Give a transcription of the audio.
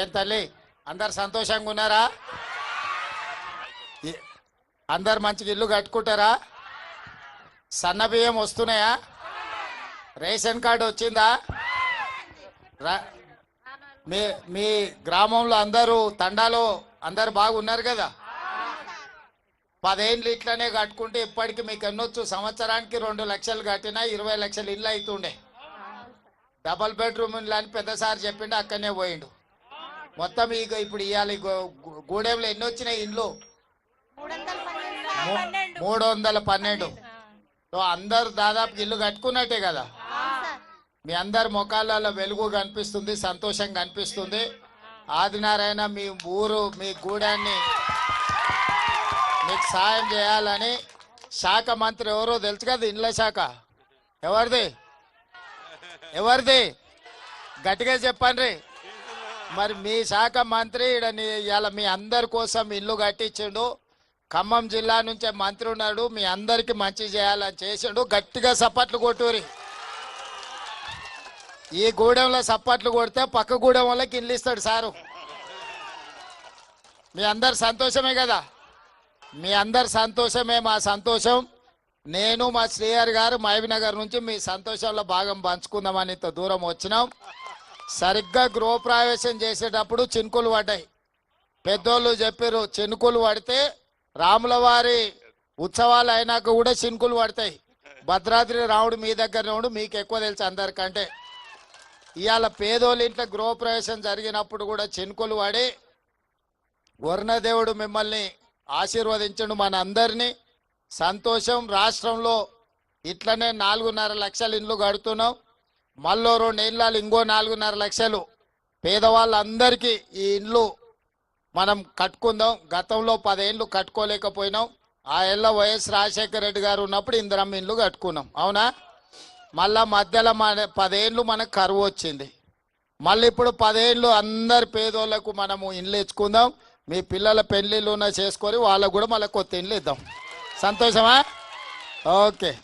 ఏం తల్లి. అందరు సంతోషంగా ఉన్నారా? అందరు మంచిగా ఇల్లు కట్టుకుంటారా? సన్న బియ్యం వస్తున్నాయా? రేషన్ కార్డు వచ్చిందా? మీ మీ గ్రామంలో అందరూ తండాలో అందరు బాగున్నారు కదా? పదేండ్లు ఇట్లనే కట్టుకుంటే ఇప్పటికి మీకు ఎన్నొచ్చు? సంవత్సరానికి రెండు లక్షలు కట్టినా ఇరవై లక్షలు ఇల్లు అవుతుండే. డబల్ బెడ్రూమ్ ఇల్లు అని పెద్దసారి చెప్పిండు అక్కడనే పోయిండు. మొత్తం ఇక ఇప్పుడు ఇవాళ గూడెంలో ఎన్ని వచ్చినాయి ఇండ్లు? మూ- మూడు వందల పన్నెండు. సో అందరు దాదాపు ఇల్లు కట్టుకున్నట్టే కదా? మీ అందరి ముఖాలలో వెలుగు కనిపిస్తుంది సంతోషం కనిపిస్తుంది. ఆదినారాయణ మీ ఊరు మీ గూడాన్ని మీకు సాయం చేయాలని శాఖ మంత్రి ఎవరో తెలుసు కదా ఇండ్ల శాఖ? ఎవరిది? ఎవరిది? గట్టిగా చెప్పండి. మరి మీ శాఖ మంత్రి ఇలా మీ అందరి కోసం ఇల్లు కట్టించిండు. ఖమ్మం జిల్లా నుంచే మంత్రి ఉన్నాడు. మీ అందరికి మంచి చేయాలని చేసిండు. గట్టిగా సప్పట్లు కొట్టూరి ఈ గూడెంలో సప్పట్లు కొడితే పక్క గూడెం వాళ్ళకి ఇల్లు ఇస్తాడు సారు. మీ అందరు సంతోషమే కదా? మీ అందరి సంతోషమే మా సంతోషం. నేను మా శ్రీహరి గారు మహబీనగర్ నుంచి మీ సంతోషంలో భాగం పంచుకుందామని ఇంత దూరం వచ్చినాం. సరిగ్గా గృహప్రవేశం చేసేటప్పుడు చినుకులు పడ్డాయి. పెద్దోళ్ళు చెప్పారు చినుకులు పడితే రాముల వారి ఉత్సవాలు అయినాక కూడా చినుకులు పడతాయి. భద్రాద్రి రాముడు మీ దగ్గర ఉండు మీకు ఎక్కువ తెలుసు అందరికంటే. ఇవాళ పేదోళ్ళ ఇంట్లో గృహప్రవేశం జరిగినప్పుడు కూడా చినుకులు పడి వర్ణదేవుడు మిమ్మల్ని ఆశీర్వదించండు మన అందరినీ సంతోషం రాష్ట్రంలో ఇట్లనే నాలుగున్నర లక్షల ఇండ్లు కడుతున్నాం. మళ్ళీ రెండు ఏళ్ళాలు ఇంకో నాలుగున్నర లక్షలు. పేదవాళ్ళందరికీ ఈ ఇండ్లు మనం కట్టుకుందాం. గతంలో పదేళ్ళు కట్టుకోలేకపోయినాం. ఆ ఏళ్ళ వైఎస్ రాజశేఖర రెడ్డి గారు ఉన్నప్పుడు ఇందిరమ్మ ఇండ్లు కట్టుకున్నాం. అవునా? మళ్ళా మధ్యలో మన పదేళ్ళు మనకు కరువు వచ్చింది. మళ్ళీ ఇప్పుడు పదేళ్ళు అందరి పేదోళ్ళకు మనము ఇండ్లు ఇచ్చుకుందాం. మీ పిల్లల పెళ్ళిళ్ళు ఉన్న చేసుకొని వాళ్ళకు కూడా మళ్ళీ కొత్త ఇండ్లు ఇద్దాం. సంతోషమా? ఓకే.